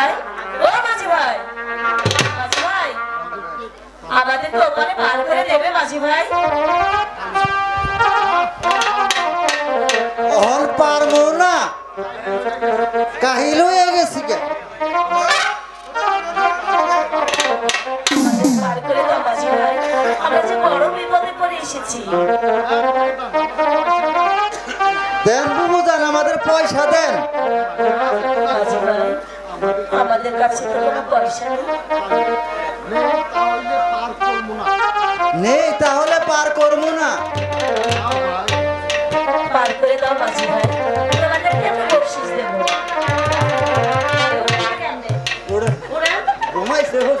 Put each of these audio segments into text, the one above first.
ভাই? ও মাঝি ভাই। মাঝি ভাই। আমাদের তো ওখানে পার করে দেবে মাঝি ভাই। অহন পারব না। কাহিল হয়ে গেছি কে? পার করে দাও মাঝি ভাই। আমরা যে বড় বিপদে পড়ে এসেছি। দেন আমাদের পয়সা দেন। আমাদের কাছে তো কোনো পয়সা নেই। তাহলে পার করব না। পার করে দাও মাঝি ভাই। তোমাদেরকে আমি বকশিস দেবো? ঘুমাইছে হোস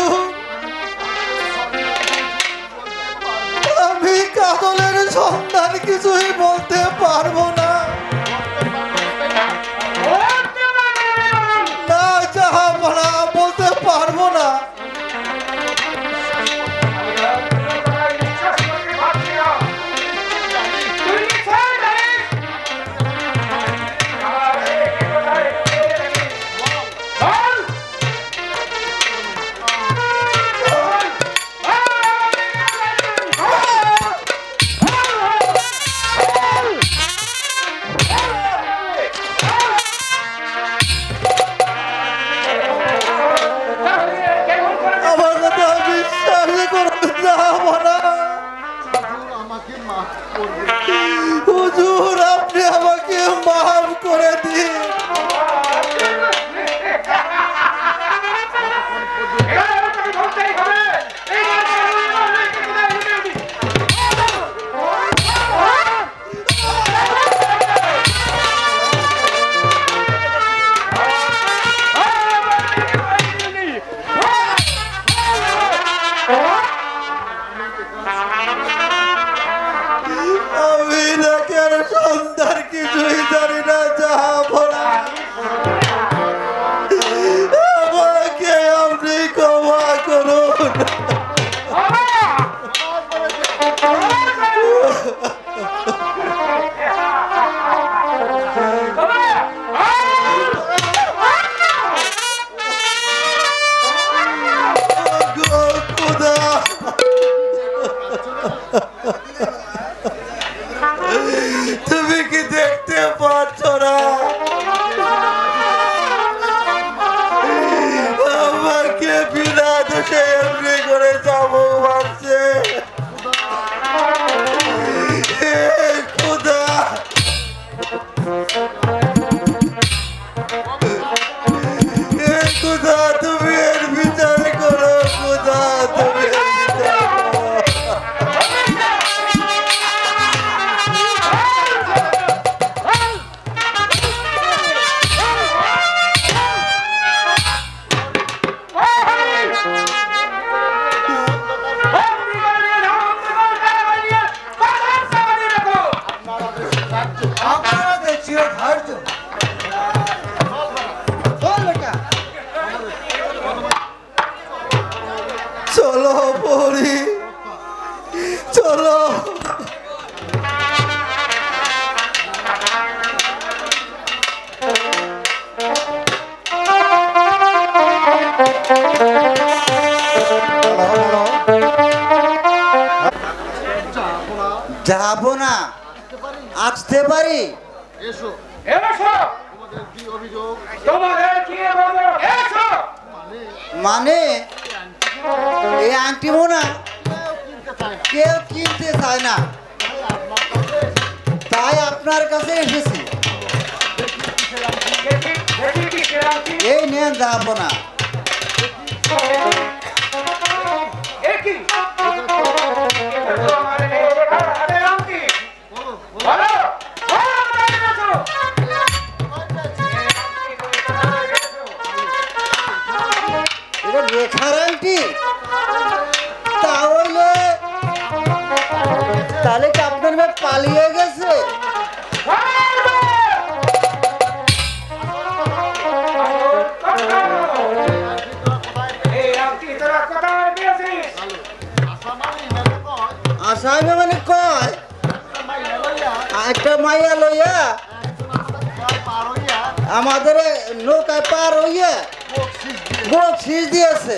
আর কিছুই বলতে পারবো না আপনার কাছে এসেছি এই নেন যাব না একটা মাইয়া লইয়া আমাদের নৌকায় পার হইয়া গোপ শীষ দিয়েছে।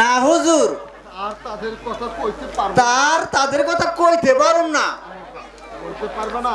না, হুজুর। তার তাদের কথা কইতে পারুন না। কইতে পারবে না।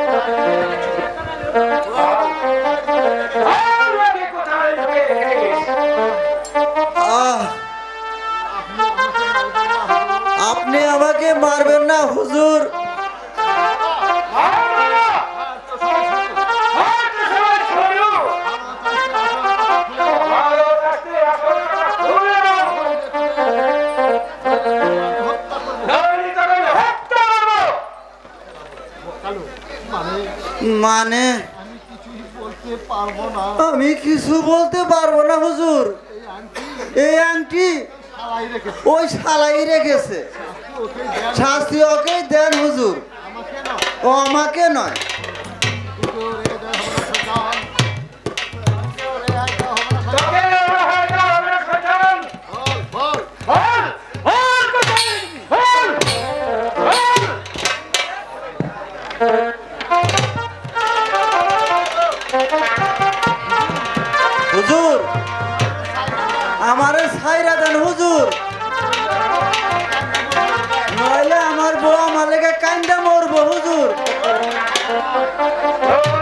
আপনি আমাকে মারবেন না, হুজুর। মানে? আমি কিছু বলতে পারব না, হুজুর। এই আংটি ওই সালাই রেখেছে। শাস্তি ওকেই দেন হুজুর। ও আমাকে নয়। Oh.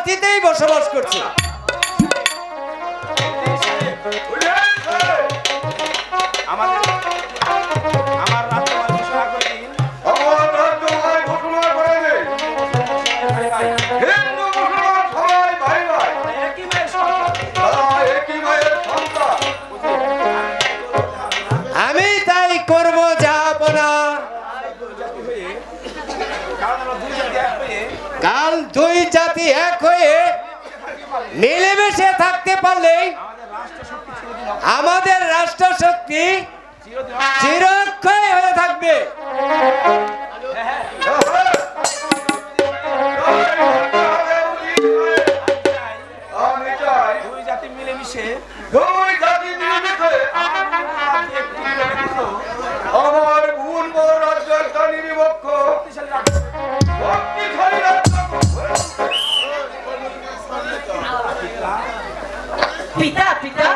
শান্তিতেই বসবাস করছে। কাল দুই জাতি এক হয়ে মিলেমিশে থাকতে পারলে আমাদের রাষ্ট্র শক্তি চিরক্ষয় হয়ে থাকবে মিলেমিশে পিতা পিতা।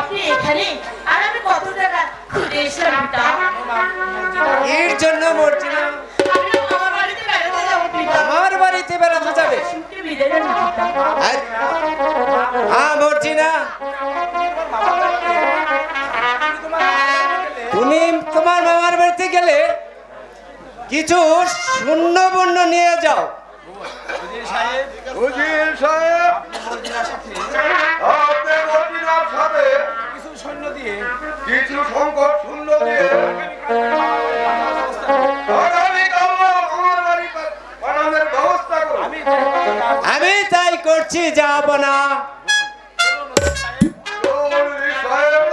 আপনি এখানে? আর আমি কত টাকা খুঁজে এসলাম পিতা? এর জন্য আমার বাড়িতে বেড়াতে যাব পিতা। আমার বাড়িতে বেড়াতে যাবে। না, হ্যাঁ মর্জিনা তুমি তোমার মামার বাড়িতে গেলে কিছু শূন্য বন্য নিয়ে যাও। সাহেব সাহেব। কিছু সংকট শূন্য দিয়ে। আমি তাই করছি যাব না। উজির সাহেব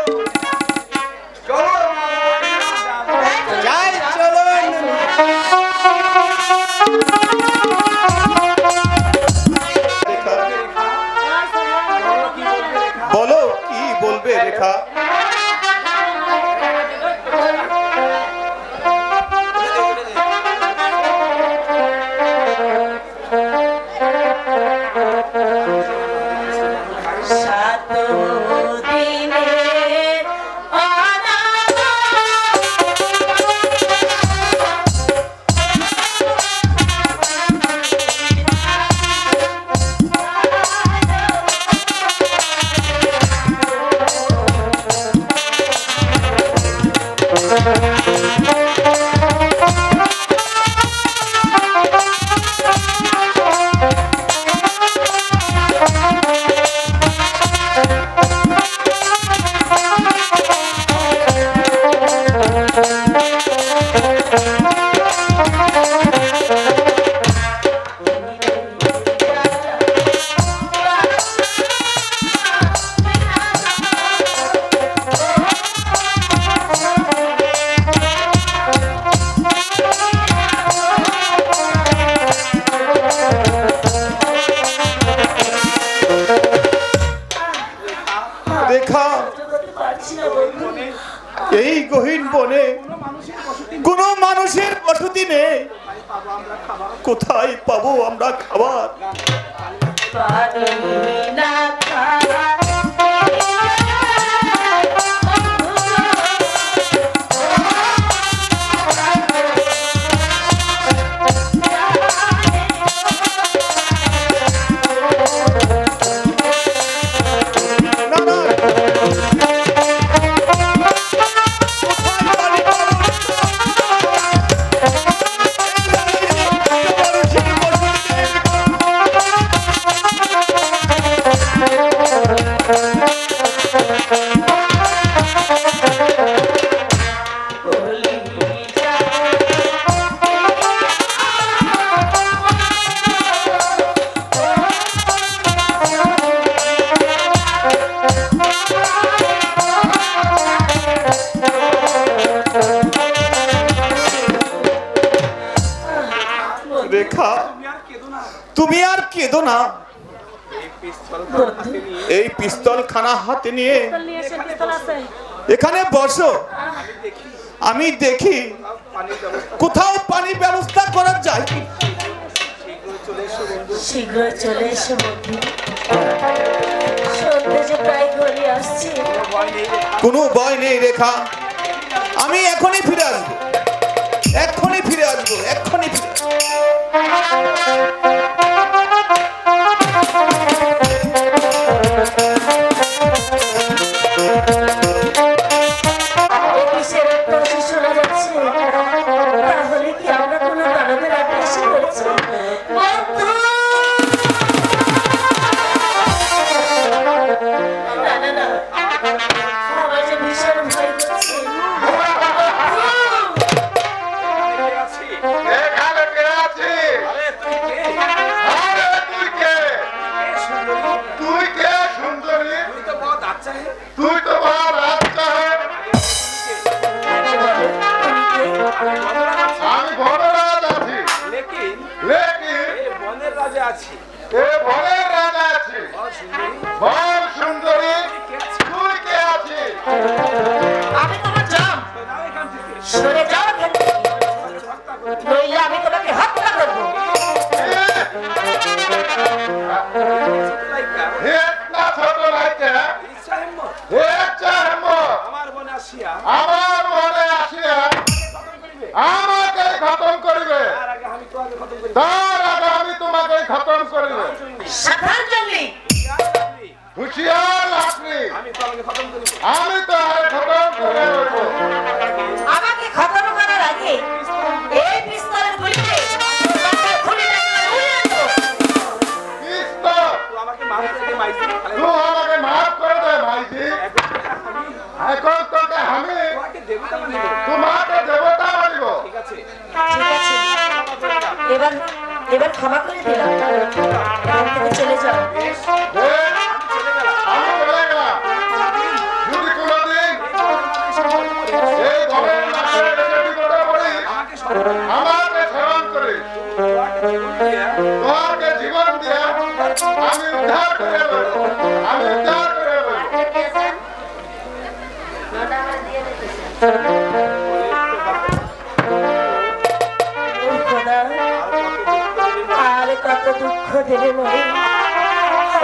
চলো যাই বলো কি বলবে রেখা? পানি ব্যবস্থা করা যায়। শীঘ্র চলে এসো বন্ধু। সন্ধ্যে প্রায় ঘড়ি আসছে। ভয় নেই কোনো ভয় নেই রেখা। আমি এখনই ফিরে আসব। এখনই ফিরে আসব এক ফিরে আসব।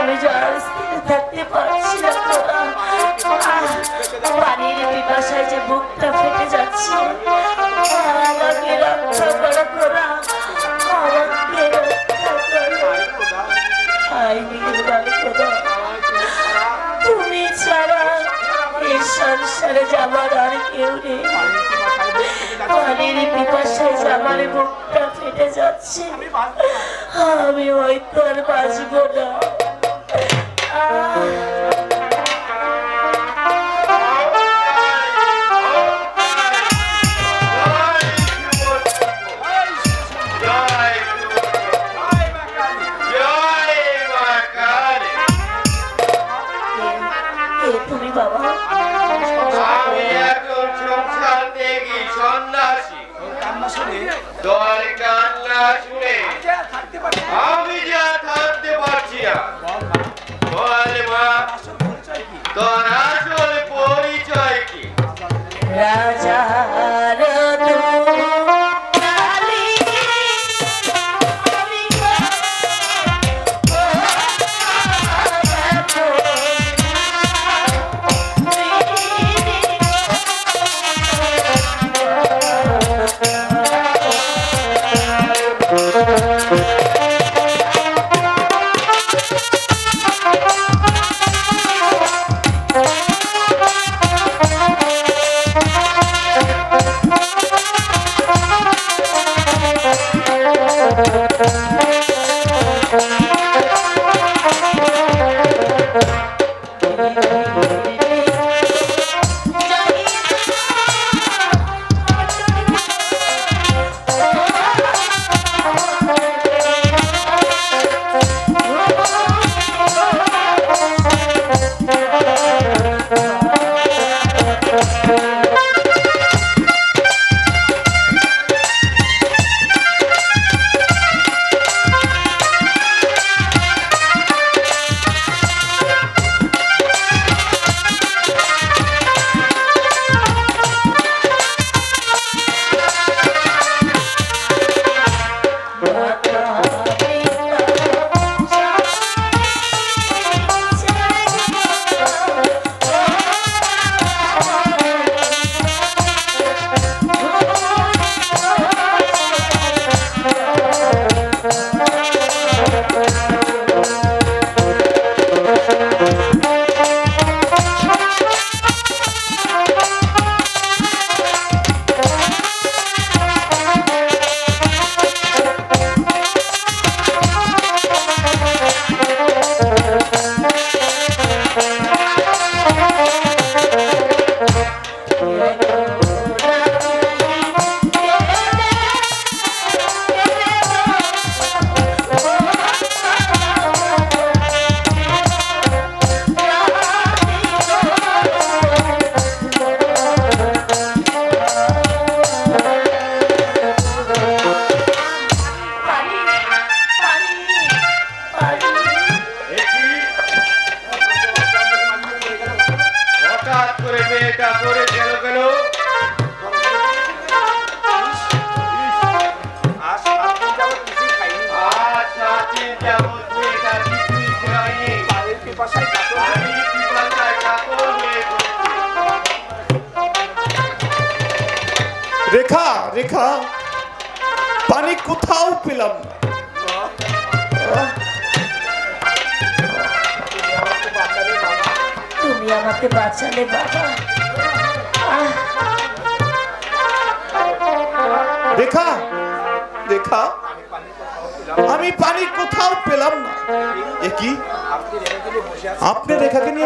আমি জল স্থির থাকতে পারছি না। পানির পিপাসায় যে বুকটা ফেটে যাচ্ছে তুমি ছাড়া এই আর কেউ নেই। পানির পিপাসায় আমার বুকটা ফেটে যাচ্ছে, আমি হয়তো আর বাঁচব না। Uh...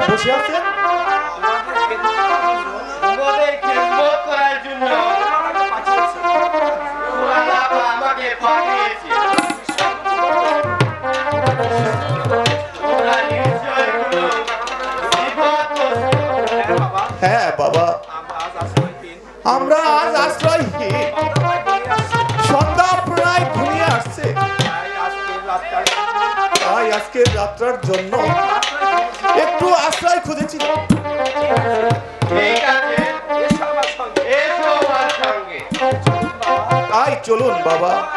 বসে আছে? আমাকে হ্যাঁ বাবা। আমরা আজ আশ্রয়হীন। সন্ধ্যা প্রায় ঘুমিয়ে আসছে। তাই আজকে যাত্রার জন্য বাবা